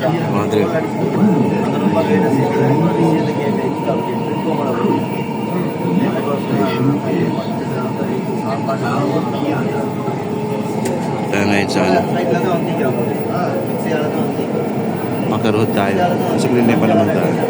Mga drill. Kaya ngayon sa ano, makaroon tayo. Kasi grinay pa naman tayo.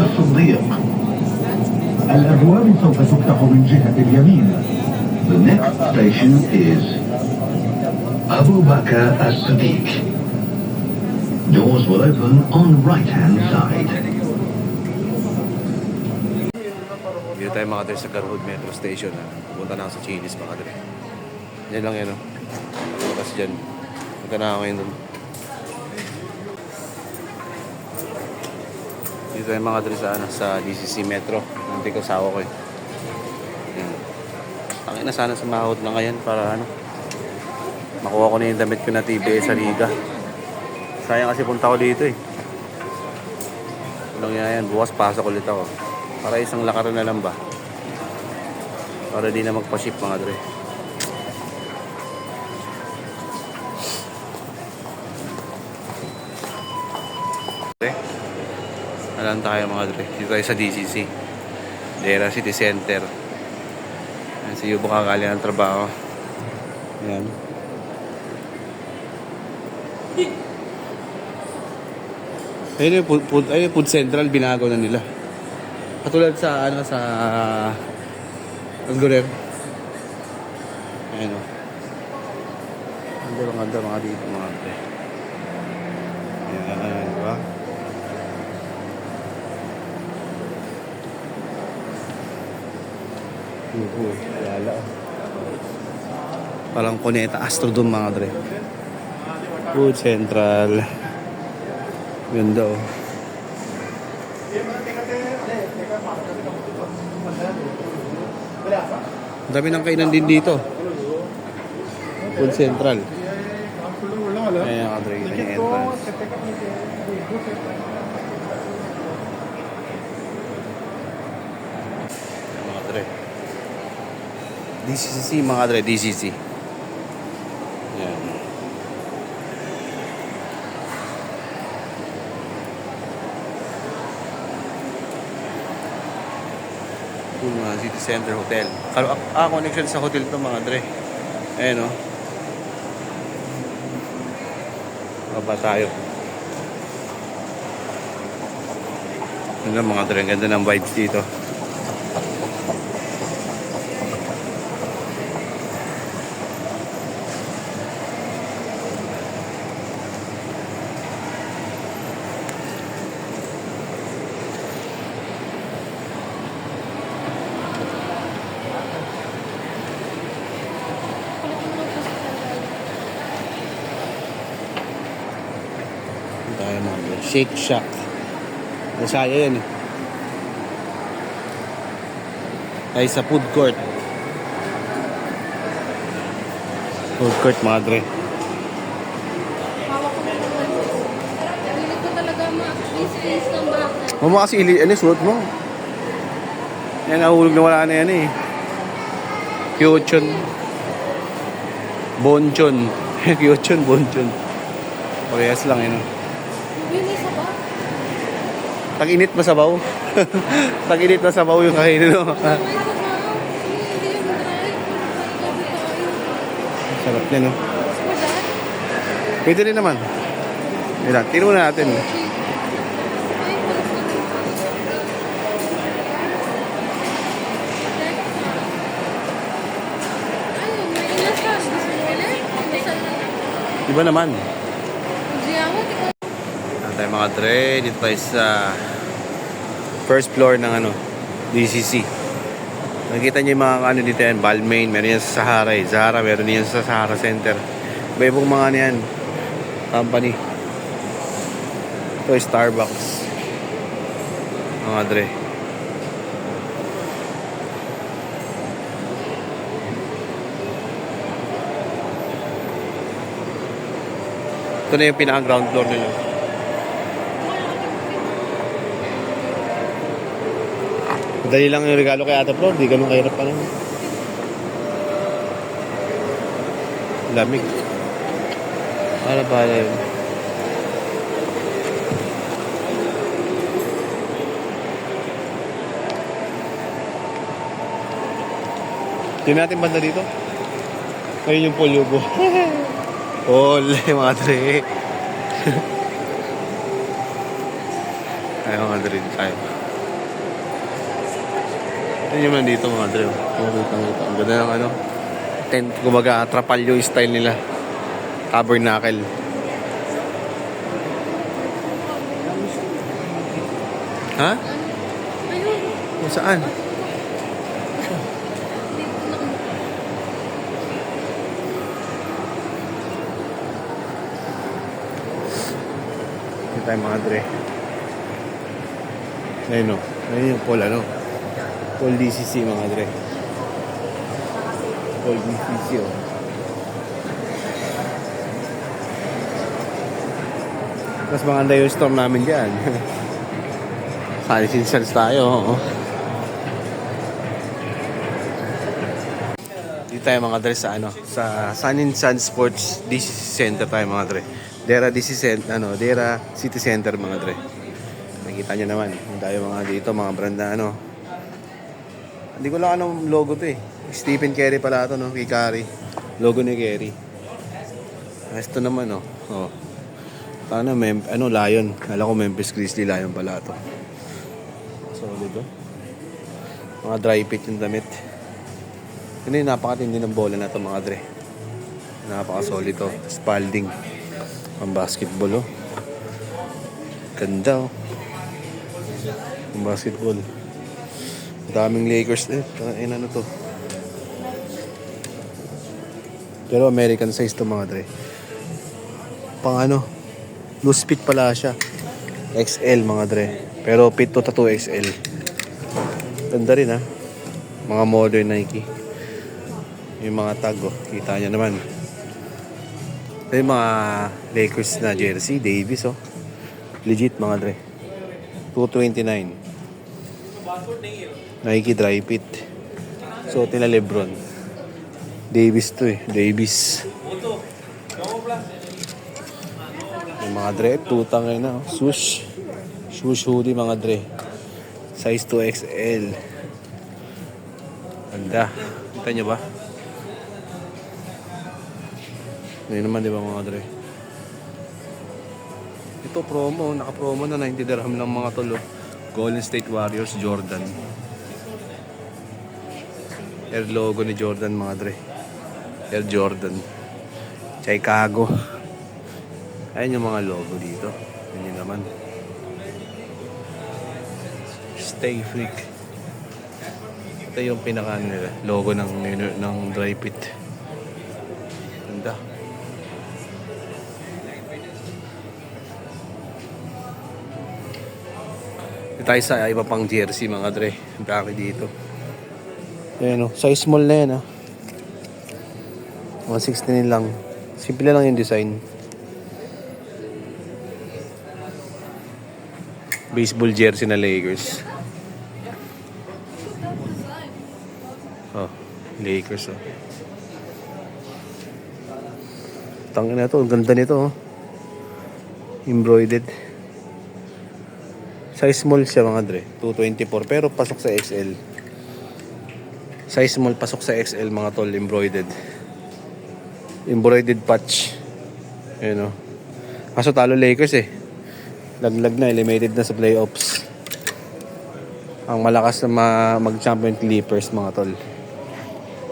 أبو بكر الصديق الأبواب سوف تفتح من جهة اليمين The next station is Abu Bakr as-Siddiq. Doors will open on right hand side. Dito tayo mga drill sa Garhood Metro Station. Ha. Punta na ako sa Chinis mga drill. Yan lang yan. Oh. Bukas dyan. Punta na ako ngayon dun. Dito tayo mga drill sa, ano, sa DCC Metro. Nanti ko sawa ko eh. Yan. Tangin na sana sumahod na ngayon para ano. Makuha ko na yung damit ko na TBS sa Liga. Sayang kasi punta ko dito eh. Anong yan, bukas pasok ulit ako. Para isang lakaran na lang ba? Para di na magpa-ship mga dre. Dre, alam tayo mga dre. Dito tayo sa DCC. Dera City Center. Yan si Yubo kakali ng trabaho. Yan. Ayun yung food, food, ayun yung food central, binago na nila. Katulad sa ano sa Anguler. Ayun o. Ang ganda mga dito mga ate. Yan, di ba? Uhu, lala. Parang Cuneta Astrodome mga dre. Food Central. Ganda oh. Ang dami ng kainan din dito. Food Central. Ayan Andre, yun yung entrance. Ayan, mga Andre. DCC mga Andre, DCC. Ayan. Yung mga City Center Hotel. Ah, ah, connection sa hotel to mga Dre. Ayan o. Baba tayo. Ano mga Dre, ganda ng vibes dito. Shake Shack. Masaya yan eh. Ay sa food court. Food court mga Dre. Hawak ko na naman. Pilit ko talaga ma-space ng bata. Mama kasi ili, ano, suot mo. Yan, nahulog na wala na yan eh. Kyochon. Bonchon. Kyochon, bonchon. Parehas lang yun. Ba? Tag-init masabaw. Tag-init masabaw yung kainin, no? Sarap niya, no? Pwede rin naman. Ayan, tinunan natin. Iba naman tayo mga dre, dito tayo sa first floor ng ano, DCC. Nakikita niyo yung mga ano dito yan, Balmain, meron yan sa Sahara eh. Zara, meron yan sa Sahara Center. Iba-ibang mga ano yan, company. Ito yung Starbucks. Mga dre. Ito na yung pinaka-ground floor nila. Dali lang yung regalo kay Ate Flor, di ganun kahirap pa naman. Lamig. Para pala yun. Tingnan natin banda dito. Ayun yung polyubo. Ole, mga tre. Ay, mga tre tayo. Yan yung nandito mga dre. Ang kita kita. Ang ganda ng ano. Tent, kumbaga, trapalyo style nila. Tabernacle. Ha? Kung saan? Hindi tayo mga dre. Ayun o. Ayun yung pool ano. Pool DCC mga dre. Pool DCC o. Mas maganda yung storm namin dyan. Sunny Sinsels tayo. oo. Dito tayo mga dre sa ano, sa Sun and Sun Sports DCC Center tayo mga dre. Dera DCC Center, ano, Dera City Center mga dre. Nakikita nyo naman, tayo mga dito, mga brand na ano. Hindi ko lang anong logo to eh. Stephen Carey pala to no, kay Carey. Logo ni Carey. Ito naman oh. Oh. Ano, mem ano, Lion. Kala ko Memphis Grizzly Lion pala to. Solid oh. Mga dry fit yung damit. Ano yung napakatindi ng bola na to mga dre. Napaka-solid to. Spalding. Ang basketball oh. Ganda oh. Ang basketball. Daming Lakers eh. Tangin ano to. Pero American size to mga dre. Pang ano, loose fit pala siya. XL mga dre. Pero fit to tattoo XL. Ganda rin ha. Mga modern Nike. Yung mga tag oh. Kita niya naman. Ito yung mga Lakers na jersey. Davis oh. Legit mga dre. 229. Nike dry fit. So, nila Lebron. Davis to eh. Davis. Yung mga dre, tutang ngayon na. oh. Swoosh. Swoosh hoodie mga dre. Size 2XL. Ganda. Kita nyo ba? Ngayon naman, di ba mga dre? Ito promo. Naka-promo na 90 dirham lang mga tolo. Golden State Warriors Jordan. Air logo ni Jordan mga dre. Air Jordan. Chicago. Ayan yung mga logo dito. Yan yun naman. Stay freak. Ito yung pinaka ano nila. Logo ng, ng dry pit. Ganda. Dito tayo sa iba pang jersey mga dre. Ang dami dito. Ayan o. Size small na yan ah. 169 lang. Simple lang yung design. Baseball jersey na Lakers. Oh, Lakers oh. Tangin na to, ang ganda nito oh. Embroidered. Size small siya mga dre, 224 pero pasok sa XL. Size small pasok sa XL mga tol, embroidered. Embroidered patch. Ayun oh. Kaso talo Lakers eh. Laglag na, eliminated na sa playoffs. Ang malakas na ma- mag-champion Clippers mga tol.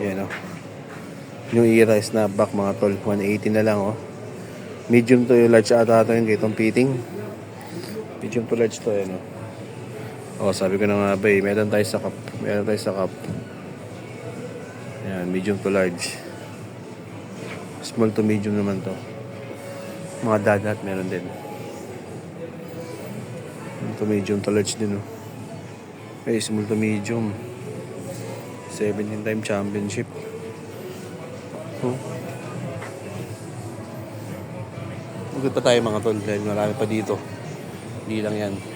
Yan o. Yung era is na back mga tol. 180 na lang oh. Medium to yung large ata ito yung kitong fitting. Medium to large to yan. Oh, sabi ko na nga ba eh, meron tayo sa cup. Meron tayo sa cup. Medium to large. Small to medium naman to. Mga dadat meron din. Small to medium to large din oh. Eh, small to medium. 17 time championship. Oh. Good pa tayo mga tol dahil marami pa dito. Hindi lang yan.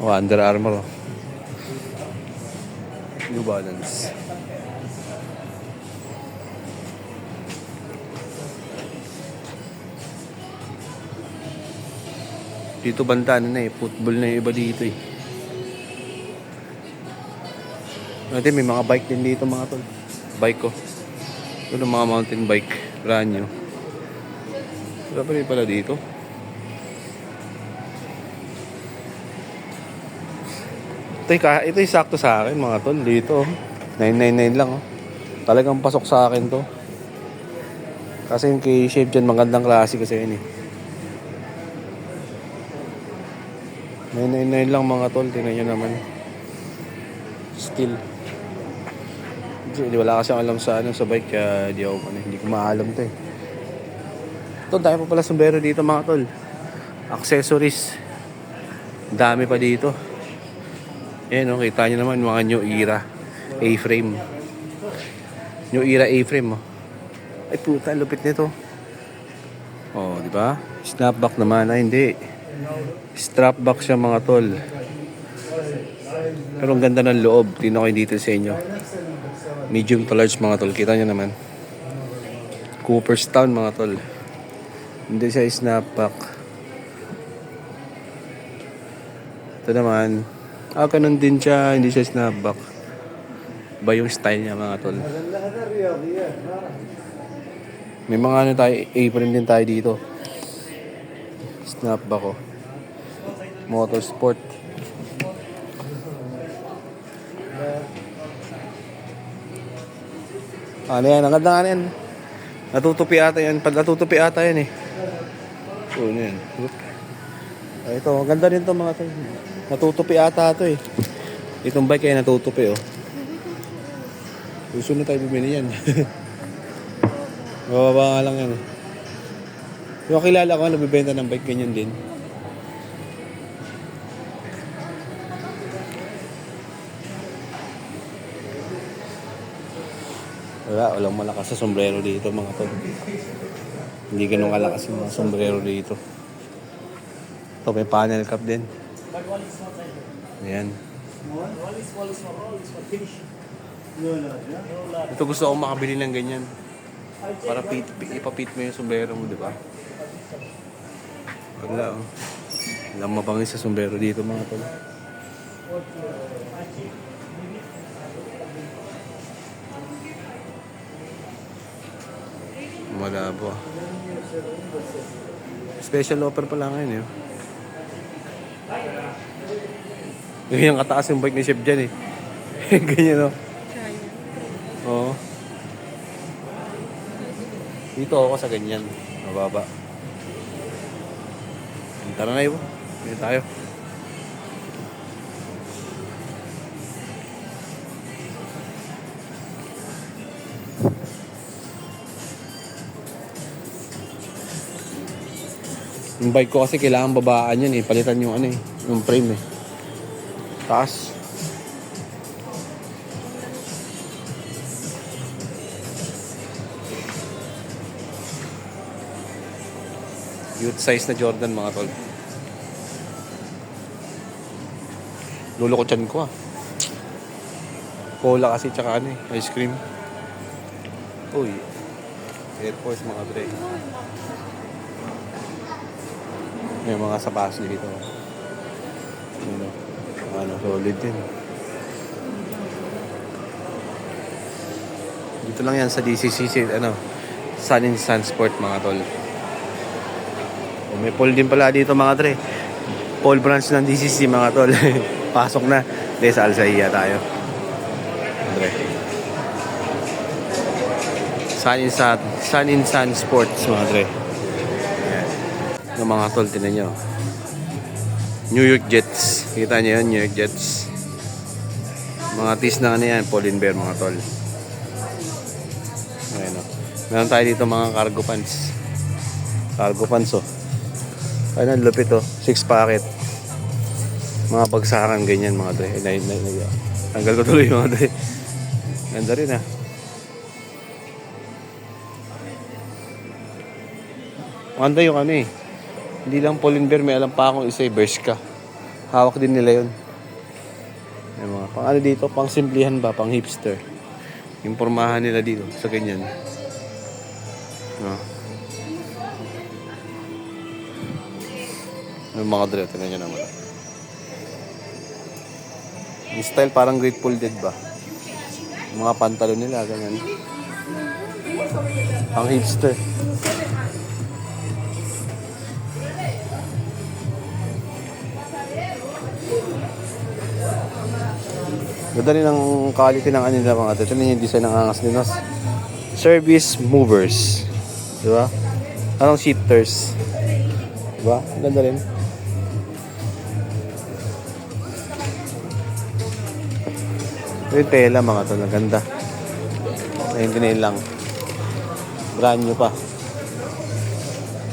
Oh, Under Armour. oh. New Balance. Dito banda ano na eh, football na iba dito eh. Natin may mga bike din dito mga tol. Bike ko. Ito mga mountain bike. Ranyo. Wala pa rin pala dito. Ito, ito yung sakto sa akin mga tol. Dito. oh. 999 lang oh. Talagang pasok sa akin to. Kasi yung Chef dyan magandang klase kasi yun eh. 999 lang mga tol. Tingnan nyo naman. Still. Hindi, wala kasi alam sa ano sa bike kaya di ako ano, hindi ko maalam to eh. Ito, dami pa pala sombrero dito mga tol. Accessories. Dami pa dito. Ayan oh, kita nyo naman mga new era A-frame. New era A-frame oh. Ay puta, lupit nito. Oh, di ba? Snapback naman, ay hindi. Strapback siya mga tol. Pero ang ganda ng loob. Tingnan ko yung details sa inyo. Medium to large mga tol. Kita nyo naman. Cooperstown mga tol. Hindi siya snapback. Ito naman. Ah, ganun din siya. Hindi siya snapback. Ba yung style niya mga tol. May mga ano tayo, apron din tayo dito. Snapback oh. Motorsport. Ano yan? Ang ganda nga yan. Natutupi ata yan. Pag natutupi ata yan eh. So, ano yan. Oop. Ah, ito, ang ganda rin to mga to. Natutupi ata ito eh. Itong bike ay natutupi oh. Gusto na tayo bumili yan. Mababa nga lang yan. Yung kilala ko, nagbibenta ng bike ganyan din. Wala, walang malakas sa sombrero dito mga tol. Hindi ganun kalakas yung mga sombrero dito. Ito, may panel cap din. Ayan. Ito gusto akong makabili ng ganyan. Para pit, ipapit mo yung sombrero mo, di ba? Wala, oh. Walang mabangis sa sombrero dito mga tol. Malabo. Special offer pala ngayon eh. Ganyan kataas yung bike ni Chef dyan eh. Ganyan oh. Kaya. Oo. Dito ako sa ganyan. Mababa. Tara na yun. Dito tayo. Yung bike ko kasi kailangan babaan yun eh. Palitan yung ano eh. Yung frame eh. Taas. Youth size na Jordan mga tol. Lulo ko ah. Cola kasi tsaka ano eh, ice cream. Uy. Air Force mga dre. May mga sapas dito. Ano, ano, solid din. Dito lang yan sa DCCC, ano, Sun and Sun Sport mga tol. May poll din pala dito mga tre. Poll branch ng DCC mga tol. Pasok na. Hindi, sa Alsaiya tayo. Andre. Sun in Sun, Sun in Sun Sports mga dre. Ayan. Mga tol, tinan nyo. New York Jets. Kita nyo yun, New York Jets. Mga tis na ano yan, Pauline Bear mga tol. Ayan o. Meron tayo dito mga cargo pants. Cargo pants oh. Ayun, ang lupit oh. Six packet. Mga bagsakan ganyan mga dre. Ay, na, na, na, tanggal ko tuloy mga dre. Ganda rin ah. Maganda yung ano eh. Hindi lang Pauline may alam pa akong isa eh, Bershka. Hawak din nila yun. May mga pang ano dito, pang simplihan ba, pang hipster. Yung pormahan nila dito sa ganyan. No. Yung mga dre, tingnan nyo naman. Yung style parang Grateful Dead ba? Yung mga pantalon nila, ganyan. Pang hipster. Ganda rin ang quality ng ano nila mga ito. Ito yung design ng angas nila. Service movers. Di ba? Anong shifters. Di ba? Ganda rin. Ito yung tela mga. Ang ganda. Naintinay lang. Brand new pa.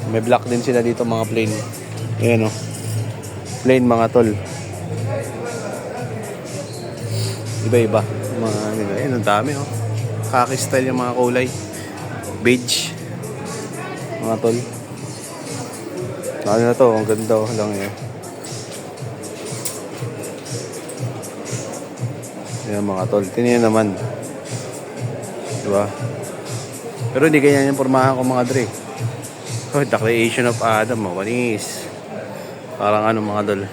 May black din sila dito mga plain. Ayan o. Plain mga tol. Iba-iba. Mga ano nila. Ayun, ang dami oh. Khaki style yung mga kulay. Beige. Mga tol. Ano na to? Ang ganda oh. Lang yun. Ayan mga tol. Tingnan naman. Diba? Pero hindi ganyan yung pormahan ko mga dre. Oh, the creation of Adam. Oh, wanis. Parang ano mga tol.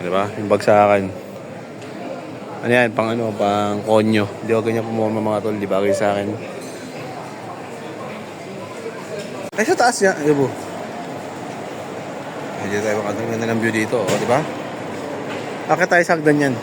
Diba? Yung bagsakan. Ano yan? Pang ano? Pang konyo. Hindi ako ganyan pumorma mga tol. Di bagay sa akin. Ay, sa taas niya. Po. Hindi tayo mga tol. Ganda ng view dito. O, di ba? Bakit tayo sa hagdan yan?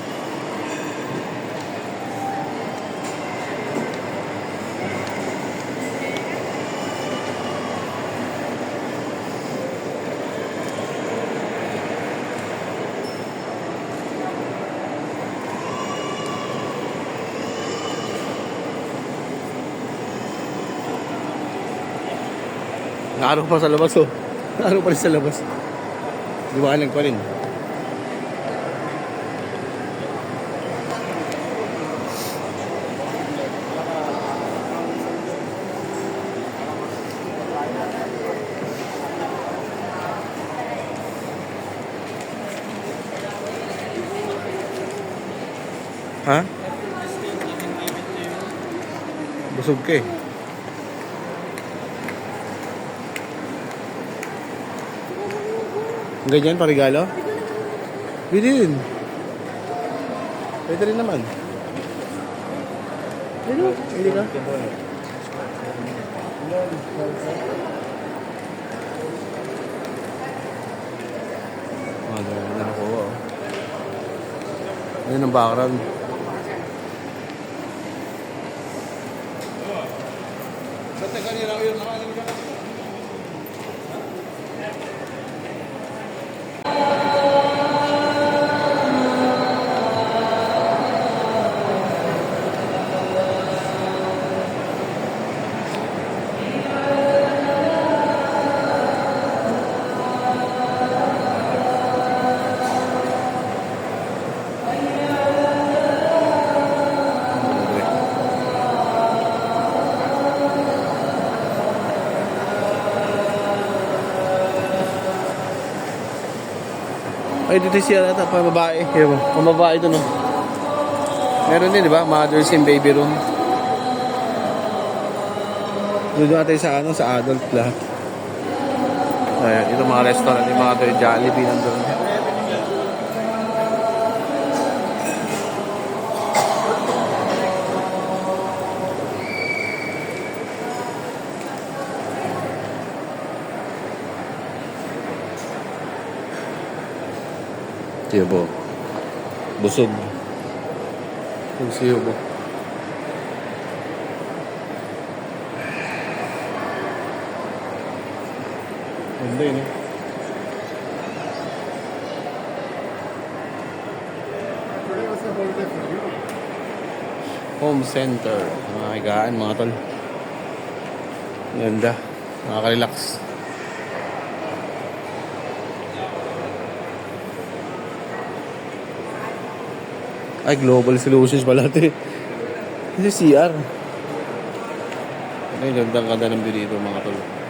Naaraw pa sa labas oh. Naaraw pa rin sa labas. Liwanag pa rin. Ha? Busog ka eh. Ganyan, parigalo? Pwede din. Pwede rin naman. Pwede mo. Pwede ka. Oh, dami na nakuha. oh. Ayun ang background. Ba't kanina yun nakalim Ay, dito siya ata, pang babae. Kaya mo, pang babae ito, no? Meron din, di ba? Mothers and baby room. Doon natin sa ano, sa adult lahat. Ayan, ito mga restaurant, yung mga tayo Jollibee nandun. Tiyobo. Busog. Ang siyobo. Ganda yun eh. Home Center. Mga higaan, mga tol. Ganda. Nakaka-relax. Nakaka-relax. Ay, global solutions pala ito eh. Ito CR. Yung gandang ganda ng dito mga tol.